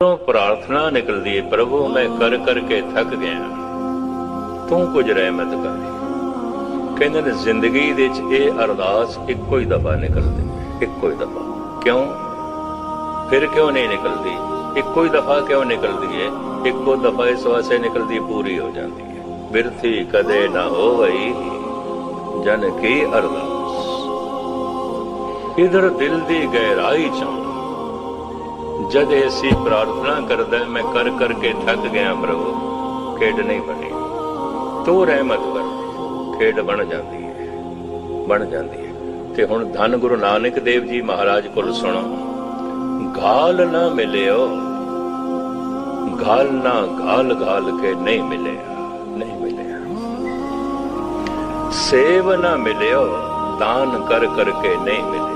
ਤੋਂ ਪ੍ਰਾਰਥਨਾ ਨਿਕਲਦੀ ਹੈ ਪ੍ਰਭੂ, ਮੈਂ ਕਰ ਕਰਕੇ ਥੱਕ ਗਿਆ ਤੂੰ ਕੁਝ ਰਹਿਮਤ ਕਰ ਕਹਿੰਦੇ ਨੇ, ਜ਼ਿੰਦਗੀ ਦੇ ਵਿੱਚ ਇਹ ਅਰਦਾਸ ਇੱਕੋ ਹੀ ਦਫਾ ਨਿਕਲਦੀ, ਇੱਕੋ ਹੀ ਦਫਾ। ਕਿਉਂ? ਫਿਰ ਕਿਉਂ ਨਹੀਂ ਨਿਕਲਦੀ? ਇੱਕੋ ਹੀ ਦਫਾ ਕਿਉਂ ਨਿਕਲਦੀ ਹੈ ਇੱਕੋ ਦਫਾ ਇਸ ਵਾਸਤੇ ਨਿਕਲਦੀ, ਪੂਰੀ ਹੋ ਜਾਂਦੀ ਹੈ ਬਿਰਥੀ ਕਦੇ ਨਾ ਹੋਵਈ, ਜਨ ਕੀ ਅਰਦਾਸ। ਇਧਰ ਦਿਲ ਦੀ ਗਹਿਰਾਈ ਚੋਂ ਜਦ ਐਸੀ ਪ੍ਰਾਰਥਨਾ ਕਰਦਾ, ਮੈਂ ਕਰ ਕਰਕੇ ਥੱਕ ਗਿਆ ਪ੍ਰਭੂ। ਖੇਡ ਨਹੀਂ ਬਣੀ। ਤੂੰ ਰਹਿਮਤ ਕਰ। ਖੇਡ ਬਣ ਜਾਂਦੀ ਹੈ। ਬਣ ਜਾਂਦੀ ਹੈ। ਤੇ ਹੁਣ ਧੰਨ ਗੁਰੂ ਨਾਨਕ ਦੇਵ ਜੀ ਮਹਾਰਾਜ ਕੋਲ ਸੁਣੋ। ਗਾਲ ਨਾ ਮਿਲਿਓ। ਗਾਲ ਨਾ ਗਾਲ ਗਾਲ ਕੇ ਨਹੀਂ ਮਿਲਿਆ। ਨਹੀਂ ਮਿਲਿਆ। ਸੇਵ ਨਾ ਮਿਲਿਓ, ਦਾਨ ਕਰ ਕਰਕੇ ਨਹੀਂ ਮਿਲਿਆ।